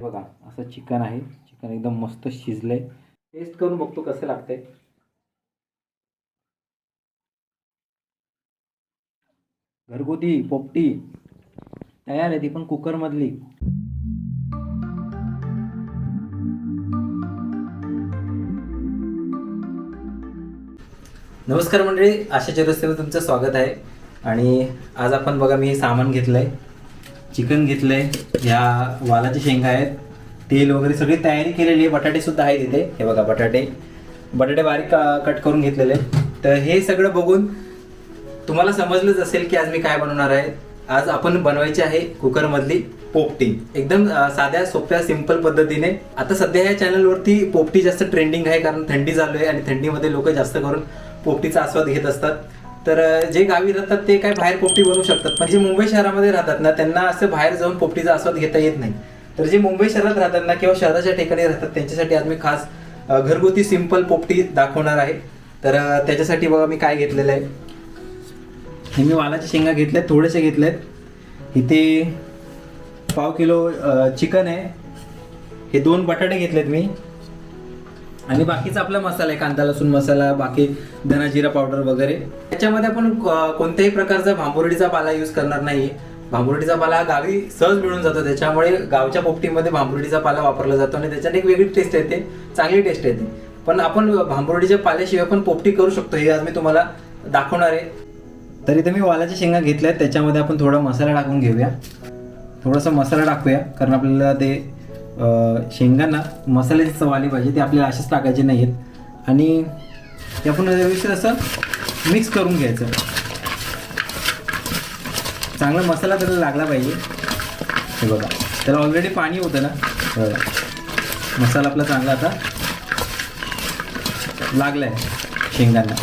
बघा असं चिकन आहे. चिकन एकदम मस्त शिजलंय. टेस्ट करून बघतो कसं लागतंय. घरगुती पोपटी. तयार आहे ती पण कुकरमधली. नमस्कार मंडळी आशाच्या रस्त्यावर तुमचं स्वागत आहे. आणि आज आपण बघा मी सामान सामान आहे चिकन घेतलंय ह्या वालाच्या शेंगा आहेत तेल वगैरे सगळी तयारी केलेली आहे बटाटे सुद्धा आहेत इथे. हे बघा बटाटे. बटाटे बारीक कट करून घेतलेले तर हे सगळं बघून तुम्हाला समजलंच असेल की आज मी काय बनवणार आहे. आज आपण बनवायची आहे कुकरमधली पोपटी. एकदम साध्या सोप्या सिंपल पद्धतीने. आता सध्या या चॅनलवरती पोपटी जास्त ट्रेंडिंग आहे कारण थंडी चालू आहे आणि थंडीमध्ये लोक जास्त करून पोपटीचा आस्वाद घेत असतात. तर जे गावी राहतात ते काय बाहेर पोपटी बनवू शकतात. पण जे मुंबई शहरामध्ये राहतात ना त्यांना असं बाहेर जाऊन पोपटीचा आस्वाद घेता येत नाही. तर जे मुंबई शहरात राहतात ना किंवा शहराच्या ठिकाणी राहतात त्यांच्यासाठी आज मी खास घरगुती सिंपल पोपटी दाखवणार आहे. तर त्याच्यासाठी बघा मी काय घेतलेलं आहे. हे मी वालाच्या शेंगा घेतल्यात थोडेसे घेतलेत इथे पाव किलो चिकन आहे. हे दोन बटाटे घेतलेत मी. आणि बाकीचा आपला मसाला आहे कांदा लसूण मसाला बाकी धना जिरा पावडर वगैरे. त्याच्यामध्ये आपण कोणत्याही प्रकारचा भांबुर्डीचा पाला यूज करणार नाही भांबुर्डीचा पाला गावी सहज मिळून जातो त्याच्यामुळे गावच्या पोपटीमध्ये भांबुर्डीचा पाला वापरला जातो आणि त्याच्याने एक वेगळी टेस्ट येते चांगली टेस्ट येते. पण आपण भांबुर्डीच्या पाल्याशिवाय पण पोपटी करू शकतो हे आज मी तुम्हाला दाखवणार आहे. तर इथे मी वालाच्या शेंगा घेतल्या त्याच्यामध्ये आपण थोडा मसाला टाकून घेऊया. थोडासा मसाला टाकूया कारण आपल्याला ते शेंगांना मसाल्याची चव आली पाहिजे ते आपल्याला असेच टाकायचे नाही आहेत आणि त्या पुन्हा व्यवस्थित असं मिक्स करून घ्यायचं. चांगला मसाला त्याला लागला पाहिजे. हे बघा त्याला ऑलरेडी पाणी होतं ना. बघा मसाला आपला चांगला आता लागला आहे शेंगांना.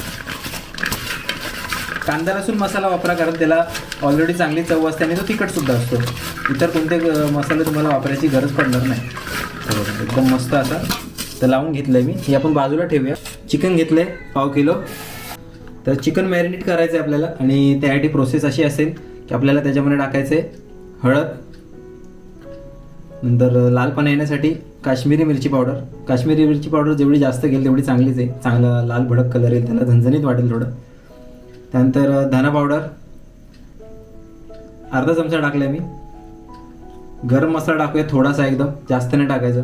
कांदा लसूण मसाला वापरा कारण त्याला ऑलरेडी चांगली चव असते आणि तो तिखट सुद्धा असतो. इतर कोणते मसाले तुम्हाला वापरायची गरज पडणार नाही. एकदम मस्त असा तर लावून घेतलंय मी. हे आपण बाजूला ठेवूया. चिकन घेतलंय पाव किलो. तर चिकन मॅरिनेट करायचं आहे आपल्याला आणि त्यासाठी प्रोसेस अशी असेल की आपल्याला त्याच्यामध्ये टाकायचं आहे हळद नंतर लालपणा येण्यासाठी काश्मीरी मिरची पावडर काश्मीरी मिरची पावडर जेवढी जास्त घेईल तेवढी चांगलीच आहे. चांगला लाल भडक कलर येईल त्याला झणझणीत वाटेल थोडं. त्यानंतर धना पावडर अर्धा चमचा टाकलाय मी. गरम मसाला टाकूया थोडासा एकदम जास्त नाही टाकायचं.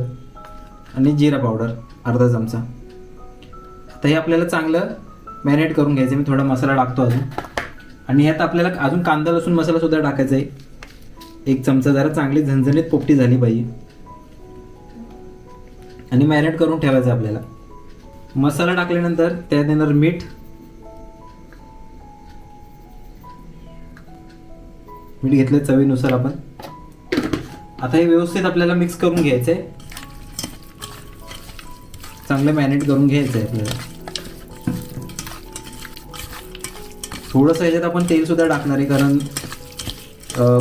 आणि जिरा पावडर अर्धा चमचा. आता हे आपल्याला चांगलं मॅरिनेट करून घ्यायचं मी थोडा मसाला टाकतो अजून. आणि ह्यात आपल्याला अजून कांदा लसूण मसालासुद्धा टाकायचा आहे. एक चमचा जरा चांगली झणझणीत पोपटी झाली पाहिजे. आणि मॅरिनेट करून ठेवायचं आपल्याला. मसाला टाकल्यानंतर त्यात येणार मीठ मीठ घेतलं चवीनुसार आपण. आता हे व्यवस्थित आपल्याला मिक्स करून घ्यायचं आहे चांगलं मॅरिनेट करून घ्यायचं आहे आपल्याला. थोडंसं ह्याच्यात आपण तेलसुद्धा टाकणार आहे कारण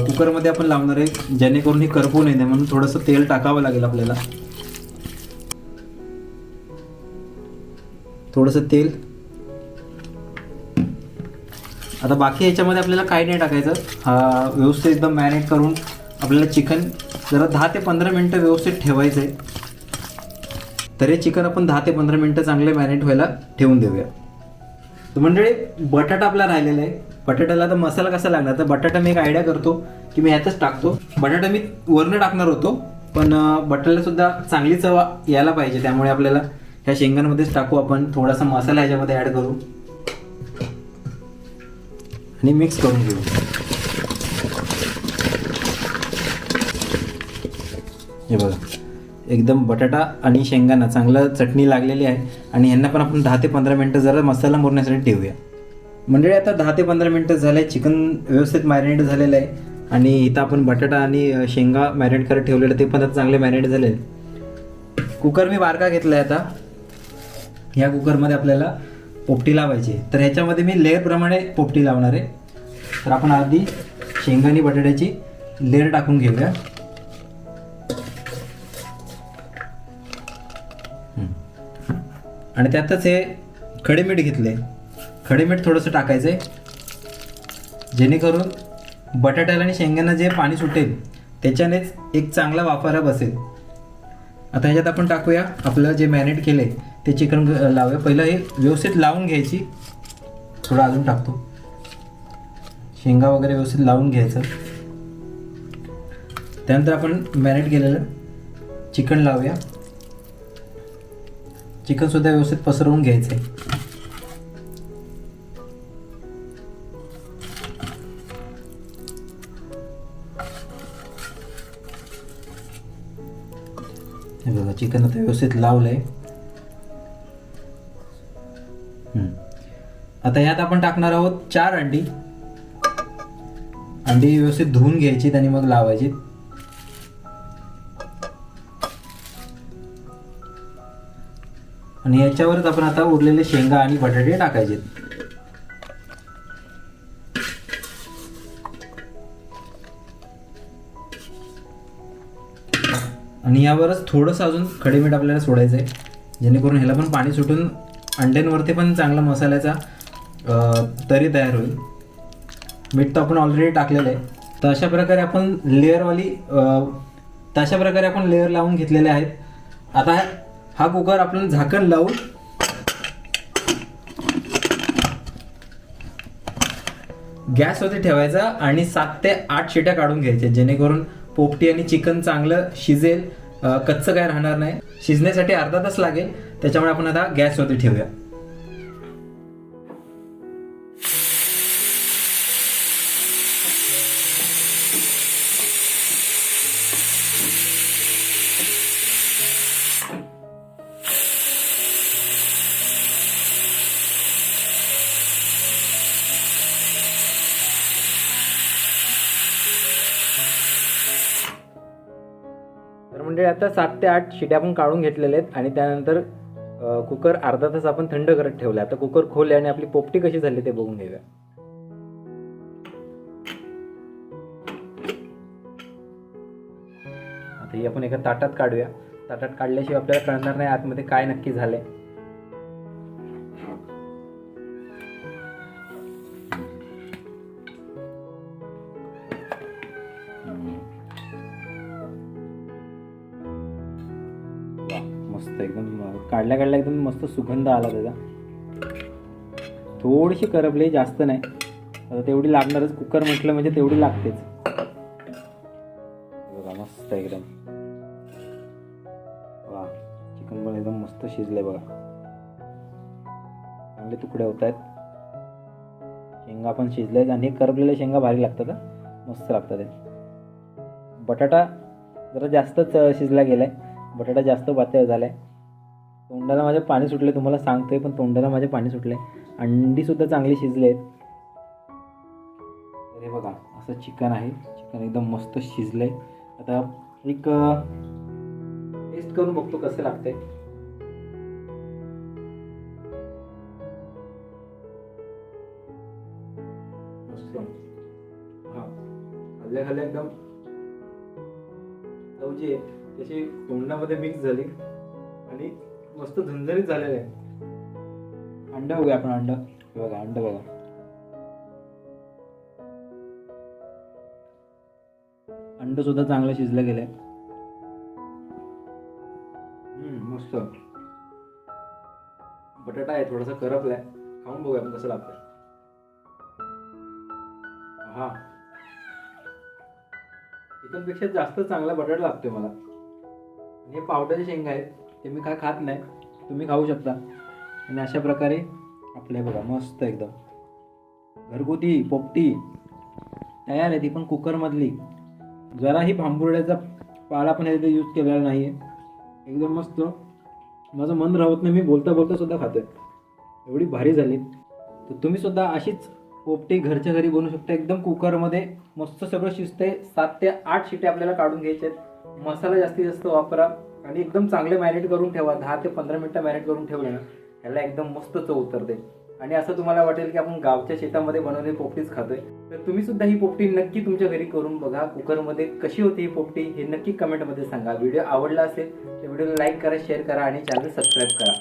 कुकरमध्ये आपण लावणार आहे जेणेकरून हे करपू नये म्हणून थोडंसं तेल टाकावं लागेल आपल्याला. थोडंसं तेल आता बाकी याच्यामध्ये आपल्याला काही नाही टाकायचं. हा व्यवस्थित एकदम मॅरिनेट करून आपल्याला चिकन जरा दहा ते पंधरा मिनटं व्यवस्थित ठेवायचं आहे तर हे चिकन आपण दहा ते पंधरा मिनटं चांगले मॅरिनेट व्हायला ठेवून देऊया. तर मंडळी बटाटा आपला राहिलेला आहे. बटाट्याला तर मसाला कसा लागणार? तर बटाटा मी एक आयडिया करतो की मी ह्यातच टाकतो. बटाटा मी वरनं टाकणार होतो पण बटाट्यालासुद्धा चांगली चव यायला पाहिजे. त्यामुळे आपल्याला ह्या शेंगांमध्येच टाकू आपण. थोडासा मसाला ह्याच्यामध्ये ॲड करू. आणि मिक्स करून घेऊ. हे बघा. एकदम बटाटा आणि शेंगांना चांगलं चटणी लागलेली आहे. आणि यांना पण आपण दहा ते पंधरा मिनटं जरा मसाला मुरण्यासाठी ठेवूया. मंडळी आता दहा ते पंधरा मिनटं झाले. चिकन व्यवस्थित मॅरिनेट झालेलं आहे. आणि इथं आपण बटाटा आणि शेंगा मॅरिनेट करत ठेवलेलं ते पण आता चांगले मॅरिनेट झाले कुकर मी बारका घेतला आहे आता. ह्या कुकरमध्ये आपल्याला पोपटी लावायची. तर ह्याच्यामध्ये मी लेअरप्रमाणे पोपटी लावणार आहे. तर आपण आधी शेंगानी आणि बटाट्याची लेअर टाकून घेऊया. आणि त्यातच हे खडे मीठ घेतले. खडे मीठ थोडंसं टाकायचं आहे जेणेकरून बटाट्याला आणि शेंगांना जे पाणी सुटेल त्याच्यानेच एक चांगला वाफारा बसेल. आता ह्याच्यात आपण टाकूया आपलं जे मॅरिनेट केले ते चिकन लावूया. पहिलं हे व्यवस्थित लावून घ्यायची. थोडं अजून टाकतो. शेंगा वगैरे व्यवस्थित लावून घ्यायचं. त्यानंतर आपण मॅरिनेट केलेलं चिकन लावूया. चिकन सुद्धा व्यवस्थित पसरवून घ्यायचं आहे हे बघा चिकन आता व्यवस्थित लावलंय. आहे आता यात आपण टाकणार आहोत चार अंडी. अंडी व्यवस्थित धुवून घ्यायची आणि मग लावायची. आणि याच्यावरच आपण आता उरलेले शेंगा आणि बटाटे टाकायचे. आणि यावरच थोडंसं अजून खडे मीठ आपल्याला सोडायचं आहे जेणेकरून ह्याला पण पाणी सुटून अंड्यांवरती पण चांगला मसाल्याचा तरी तयार होईल. मीठ तर आपण ऑलरेडी टाकलेलं आहे. तर अशा प्रकारे आपण लेअरवाली अं, तर अशा प्रकारे आपण लेअर लावून घेतलेले आहेत. आता हा- कुकर आपण झाकण लावून गॅसवरती ठेवायचा आणि सात ते आठ शिट्या काढून घ्यायच्या जेणेकरून पोपटी आणि चिकन चांगलं शिजेल. कच्चं काय राहणार नाही. शिजण्यासाठी अर्धा तास लागेल. त्याच्यामुळे आपण आता गॅसवरती ठेवूया. म्हणजे आता सात ते आठ शिट्या आपण काढून घेतलेल्या आहेत आणि त्यानंतर कुकर अर्धा तास आपण थंड करत ठेवला आता कुकर खोलले आणि आपली पोपटी कशी झाली ते बघून घेऊया. आता ही आपण एका ताटात काढूया. ताटात काढल्याशिवाय आपल्याला कळणार नाही आतमध्ये काय नक्की झालंय. मस्त एकदम काढल्या काढल्या एकदम मस्त सुगंध आला त्याचा. थोडीशी करपली जास्त नाही. आता तेवढी लागणारच. कुकर म्हटलं म्हणजे तेवढी लागतेच. बघा मस्त एकदम. वा चिकन पण एकदम मस्त शिजले बघा. चांगले तुकडे होत आहेत. शेंगा पण शिजले आणि हे करपलेल्या शेंगा भारी लागतात मस्त लागतात ते. बटाटा जरा जास्तच शिजला शिजला गेलाय. बटाटा जास्त पातळ झालाय. तोंडाला माझ्या पाणी सुटले तुम्हाला सांगतोय पण तोंडाला माझे पाणी सुटले आहे अंडीसुद्धा चांगली शिजले आहेत अरे बघा असं चिकन आहे. चिकन एकदम मस्त शिजलंय. आता एक टेस्ट करून बघतो कसं लागतंय. मस्त. खाल्ल्या खाल्ल्या एकदम चव जी आहे त्याची तोंडामध्ये मिक्स झाली आणि मस्त झणझणीत झालेलं आहे. अंड बघूया आपण अंड. बघा अंड बघा. अंड सुद्धा चांगलं शिजलं गेलंय. मस्त. बटाटा आहे थोडासा करपलाय. खाऊन बघूया आपण कसं लागतंय. हा. इतरपेक्षा पेक्षा जास्त चांगला बटाटा लागतोय मला. हे पावडर शेंगा आहेत ते मी काय खात नाही तुम्ही खाऊ शकता. आणि अशा प्रकारे आपले बघा मस्त एकदम. घरगुती पोपटी तयार आहे ती पण कुकरमधली. जराही भांबुर्ड्याचा पाला पण ह्याच्यात यूज केलेला नाही आहे एकदम मस्त. माझं मन राहत नाही मी बोलता बोलता सुद्धा आहे एवढी भारी झाली. तर तुम्ही सुद्धा अशीच पोपटी घरच्या घरी बनवू शकता. एकदम कुकरमध्ये मस्त सगळं शिजते सात ते आठ शिट्टे आपल्याला काढून घ्यायचे आहेत. मसाला जास्तीत जास्त वापरा आणि एकदम चांगले मॅरिनेट करून ठेवा. दहा ते पंधरा मिनटं मॅरिनेट करून ठेवले ना ह्याला एकदम मस्त चव उतरते आणि असं तुम्हाला वाटेल की आपण गावच्या शेतामध्ये बनवलेली पोपटीच खातोय. तर तुम्ही सुद्धा ही पोपटी नक्की तुमच्या घरी करून बघा. कुकरमध्ये कशी होती ही पोपटी हे नक्की कमेंटमध्ये सांगा. व्हिडिओ आवडला असेल तर व्हिडिओला लाईक करा शेअर करा आणि चॅनल सबस्क्राईब करा.